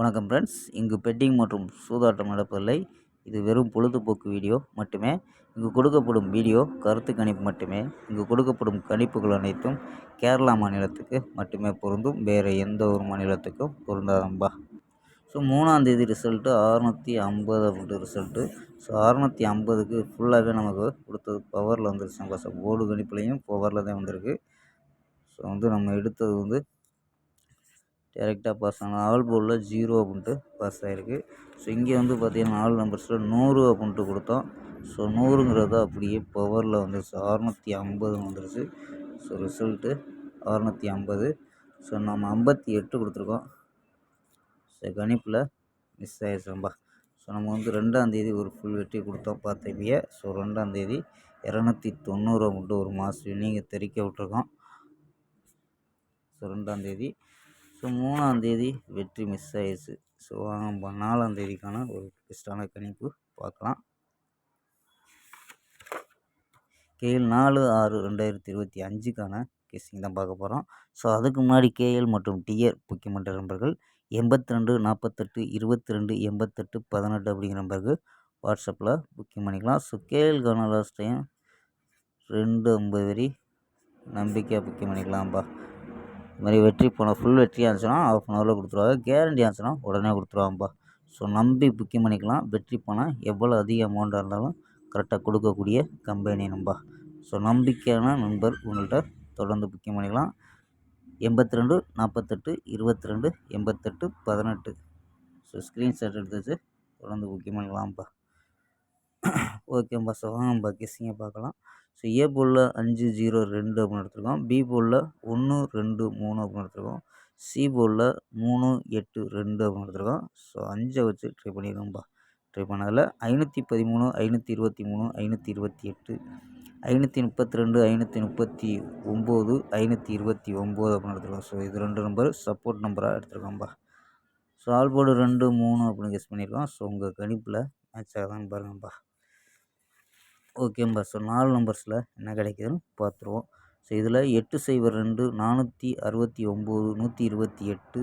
வணக்கம் ஃப்ரெண்ட்ஸ் இங்கு பெட்டிங் மற்றும் சூதாட்டம் நடப்பதில்லை. இது வெறும் பொழுதுபோக்கு வீடியோ மட்டுமே. இங்கு கொடுக்கப்படும் வீடியோ கருத்து கணிப்பு மட்டுமே. இங்கு கொடுக்கப்படும் கணிப்புகள் அனைத்தும் கேரளா மாநிலத்துக்கு மட்டுமே பொருந்தும். வேறு எந்த ஒரு மாநிலத்துக்கும் பொருந்தாதம்பா. ஸோ மூணாந்தேதி ரிசல்ட்டு அறநூற்றி ஐம்பது அப்படின்ற ரிசல்ட்டு ஸோ அறநூற்றி ஐம்பதுக்கு ஃபுல்லாகவே நமக்கு கொடுத்தது பவரில் வந்துருச்சுங்க ஸோ போர்டு கணிப்புலையும் பவரில் தான் வந்திருக்கு. ஸோ வந்து நம்ம எடுத்தது வந்து டேரெக்டாக பாஸ் ஆன ஆல் போர்டில் ஜீரோ அப்படின்ட்டு பாஸ் ஆகிருக்கு ஸோ இங்கே வந்து பார்த்திங்கன்னா நாலு நம்பர்ஸில் நூறு அப்படின்ட்டு கொடுத்தோம். ஸோ நூறுங்கிறது அப்படியே பவரில் வந்துருச்சு. அறநூற்றி ஐம்பது வந்துருச்சு. ஸோ ரிசல்ட்டு அறநூற்றி ஐம்பது. ஸோ நம்ம ஐம்பத்தி எட்டு கொடுத்துருக்கோம். ஸோ கணிப்பில் மிஸ் ஆகிடுச்சோம்பா ஸோ நம்ம வந்து ரெண்டாந்தேதி ஒரு ஃபுல் வெட்டி கொடுத்தோம் பார்த்துப்பிய ஸோ ரெண்டாந்தேதி இரநூத்தி தொண்ணூறு மட்டும் ஒரு மாதம் நீங்கள் தெரிக்க விட்ருக்கோம் ஸோ ரெண்டாந்தேதி ஸோ மூணாந்தேதி வெற்றி மிஸ் ஆயிடுச்சு. ஸோ நம்ம நாலாந்தேதிக்கான ஒரு பெஸ்ட்டான கணிப்பு பார்க்கலாம். கேஎல் நாலு ஆறு ரெண்டாயிரத்தி இருபத்தி அஞ்சுக்கான கெஸ்டிங் தான் பார்க்க போகிறோம் ஸோ அதுக்கு முன்னாடி கேஎல் மற்றும் டிஆர் முக்கியமன்ற நம்பர்கள் எண்பத்தி ரெண்டு நாற்பத்தெட்டு இருபத்தி ரெண்டு எண்பத்தெட்டு பதினெட்டு அப்படிங்கிற நம்பருக்கு வாட்ஸ்அப்பில் புக்கிங் பண்ணிக்கலாம். ஸோ கேஎல்கான லாஸ்ட் டைம் ரெண்டு ஐம்பது வரி நம்பிக்கையாக புக்கிங் பண்ணிக்கலாம்ப்பா இது மாதிரி வெற்றி போன ஃபுல் வெற்றியாக இருந்துச்சுன்னா ஆஃப் அன் ஹவரில் கொடுத்துருவாங்க. கேரண்டி இருந்துச்சுன்னா உடனே கொடுத்துருவாங்கப்பா. ஸோ நம்பி புக்கிங் பண்ணிக்கலாம். வெற்றி போனால் எவ்வளோ அதிக அமௌண்ட்டாக இருந்தாலும் கரெக்டாக கொடுக்கக்கூடிய கம்பெனி நம்பா. ஸோ நம்பிக்கையான நண்பர் உங்கள்கிட்ட தொடர்ந்து புக்கிங் பண்ணிக்கலாம். எண்பத்தி ரெண்டு நாற்பத்தெட்டு இருபத்தி ரெண்டு எண்பத்தெட்டு பதினெட்டு. ஸோ ஸ்க்ரீன்ஷாட் எடுத்து வச்சு தொடர்ந்து புக்கிங் பண்ணிக்கலாம்ப்பா. ஓகே பஸ் வாங்க நம்ம கெஸ்ஸிங்கை பார்க்கலாம் ஸோ ஏ போலில் அஞ்சு ஜீரோ ரெண்டு அப்படின்னு எடுத்துருக்கோம். பி போலில் ஒன்று ரெண்டு மூணு அப்படின்னு எடுத்துருக்கோம். சி போலில் மூணு எட்டு ரெண்டு அப்படின்னு எடுத்துருக்கோம். ஸோ அஞ்சை வச்சு ட்ரை பண்ணிடுவோம்ப்பா ட்ரை பண்ணதில் ஐநூற்றி பதிமூணு ஐநூற்றி இருபத்தி மூணு ஐநூற்றி இருபத்தி எட்டு ஐநூற்றி முப்பத்தி ரெண்டு ஐநூற்றி முப்பத்தி ஒம்பது ஐநூற்றி இருபத்தி ஒம்பது அப்படின்னு எடுத்துருக்கோம். ஸோ இது ரெண்டு நம்பர் சப்போர்ட் நம்பராக எடுத்துருக்கோம்ப்பா ஸோ ஆல்போர்டு ரெண்டு மூணு அப்படின்னு கெஸ் பண்ணியிருக்கோம் ஸோ உங்கள் கணிப்பில் மேட்ச் ஆகுதான்னு பாருங்கப்பா. ஓகேம்பா ஸோ நாலு நம்பர்ஸில் என்ன கிடைக்குதுன்னு பார்த்துருவோம். ஸோ இதில் எட்டு சைபர் ரெண்டு நானூற்றி அறுபத்தி ஒம்பது நூற்றி இருபத்தி எட்டு.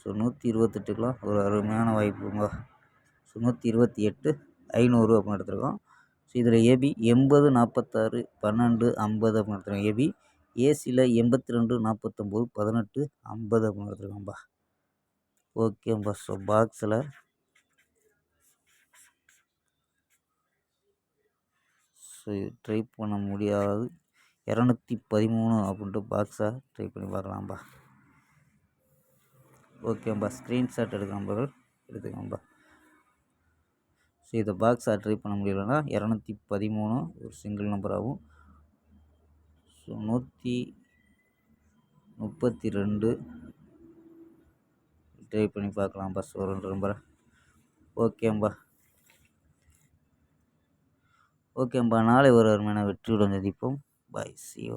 ஸோ நூற்றி இருபத்தெட்டுக்கெலாம் ஒரு அருமையான வாய்ப்புங்க ஸோ நூற்றி இருபத்தி எட்டு ஐநூறு அப்படின்னு எடுத்துருக்கோம். ஸோ இதில் ஏபி எண்பது நாற்பத்தாறு பன்னெண்டு ஐம்பது அப்படின்னு எடுத்துருக்கோம். ஏபி ஏசியில் எண்பத்தி ரெண்டு நாற்பத்தொம்போது பதினெட்டு ஐம்பது அப்படின்னு எடுத்துருக்கோம்பா. ஓகேம்பா ஸோ பாக்ஸில் ஸோ ட்ரை பண்ண முடியாது. இரநூத்தி பதிமூணு அப்படின்ட்டு பாக்ஸாக ட்ரை பண்ணி பார்க்கலாம்ப்பா ஓகேம்பா ஸ்க்ரீன்ஷாட் எடுக்க நம்பர்கள் எடுத்துக்கோம்பா ஸோ இதை பாக்ஸாக ட்ரை பண்ண முடியலன்னா இரநூத்தி பதிமூணு ஒரு சிங்கிள் நம்பராகவும் ஸோ நூற்றி முப்பத்தி ரெண்டு ட்ரை பண்ணி பார்க்கலாம்ப்பா ஸோ ரெண்டு நம்பரை ஓகேம்பா ஓகேம்பா. நாளை ஒரு அருமையான வெற்றியுடன் சந்திப்போம். பாய் சியோ